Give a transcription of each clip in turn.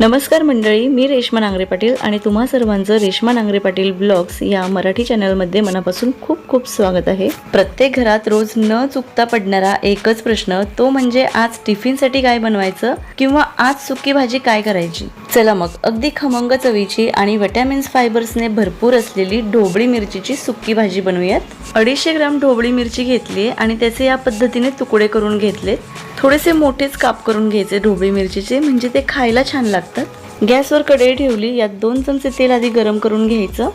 नमस्कार मंडळी मी रेश्मा नांगरे पाटील आणि तुम्हा सर्वांचं रेश्मा नांगरे पाटील ब्लॉग्स या मराठी चॅनलमध्ये मनापासून खूप खूप स्वागत आहे. प्रत्येक घरात रोज न चुकता पडणारा एकच प्रश्न तो म्हणजे आज टिफिनसाठी काय बनवायचं किंवा आज सुकी भाजी काय करायची? चला मग. अगदी खमंग चवीची आणि व्हिटॅमिन्स फायबर्सने भरपूर असलेली ढोबळी मिरचीची सुक्की भाजी बनवूयात. अडीचशे ग्राम ढोबळी मिरची घेतली आणि त्याचे या पद्धतीने तुकडे करून घेतले थोडेसे मोठेच काप करून घ्यायचे ढोबळी मिरचीचे म्हणजे ते खायला छान लागतात. गॅसवर कढई ठेवली यात दोन चमचे तेल आधी गरम करून घ्यायचं.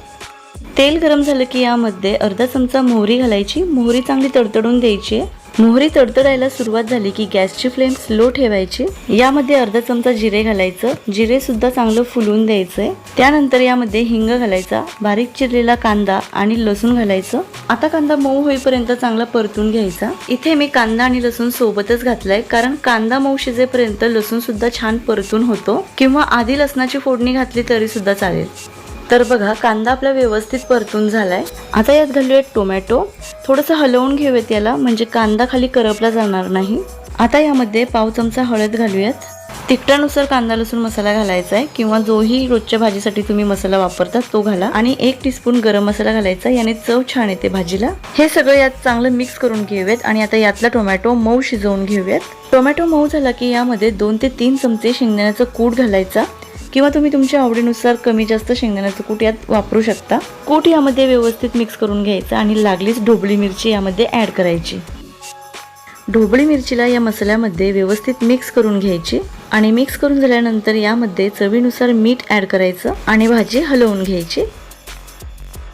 तेल गरम झालं की यामध्ये अर्धा चमचा मोहरी घालायची मोहरी चांगली तडतडून द्यायची आहे. मोहरी तडतडायला सुरुवात झाली की गॅसची फ्लेम स्लो ठेवायची. यामध्ये अर्धा चमचा जिरे घालायचं. जिरे सुद्धा चांगलं फुलून द्यायचंय. त्यानंतर यामध्ये हिंग घालायचा. बारीक चिरलेला कांदा आणि लसूण घालायचं. आता कांदा मऊ होईपर्यंत चांगला परतून घ्यायचा. इथे मी कांदा आणि लसूण सोबतच घातलाय कारण कांदा मऊ शिजेपर्यंत लसूण सुद्धा छान परतून होतो किंवा आधी लसणाची फोडणी घातली तरी सुद्धा चालेल. तर बघा कांदा आपला व्यवस्थित परतून झालाय. आता यात घालूयात टोमॅटो. थोडंसं हलवून घेऊयात याला म्हणजे कांदा खाली करपला जाणार नाही. आता यामध्ये पाव चमचा हळद घालूयात. तिखटानुसार कांदा लसूण मसाला घालायचा आहे किंवा जोही रोजच्या भाजीसाठी तुम्ही मसाला वापरता तो घाला. आणि एक टीस्पून गरम मसाला घालायचा याने चव छान येते भाजीला. हे सगळं यात चांगलं मिक्स करून घेऊयात आणि आता यातला टोमॅटो मऊ शिजवून घेऊयात. टोमॅटो मऊ झाला की यामध्ये दोन ते तीन चमचे शेंगदाण्याचं कूट घालायचा. किंवा तुम्ही तुमच्या आवडीनुसार कमी जास्त शेंगदाण्याचं कूट यात वापरू शकता. कूट यामध्ये व्यवस्थित मिक्स करून घ्यायचं आणि लागलीच ढोबळी मिरची यामध्ये ॲड करायची. ढोबळी मिरचीला या मसाल्यामध्ये व्यवस्थित मिक्स करून घ्यायची आणि मिक्स करून झाल्यानंतर यामध्ये चवीनुसार मीठ ॲड करायचं आणि भाजी हलवून घ्यायची.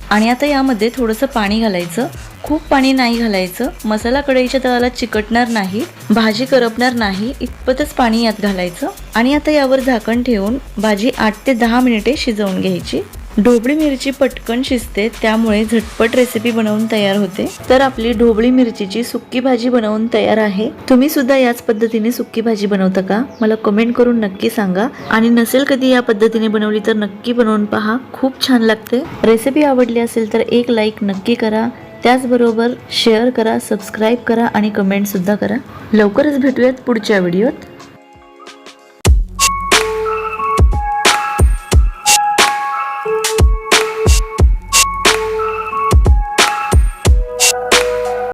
आणि आता यामध्ये थोडंसं पाणी घालायचं. खूप पाणी नाही घालायचं. मसाला कढईच्या तळाला चिकटणार नाही भाजी करपणार नाही इतपतच पाणी यात घालायचं. आणि आता यावर झाकण ठेवून भाजी आठ ते दहा मिनिटे शिजवून घ्यायची. ढोबळी मिरची पटकन शिजते त्यामुळे झटपट रेसिपी बनवून तयार होते. तर आपली ढोबळी मिरचीची सुक्की भाजी बनवून तयार आहे. तुम्ही सुद्धा याच पद्धतीने सुक्की भाजी बनवता का? मला कमेंट करून नक्की सांगा. आणि नसेल कधी या पद्धतीने बनवली तर नक्की बनवून पहा. खूप छान लागते. रेसिपी आवडली असेल तर एक लाईक नक्की करा. त्याचबरोबर शेअर करा सबस्क्राईब करा आणि कमेंटसुद्धा करा. लवकरच भेटूयात पुढच्या व्हिडिओत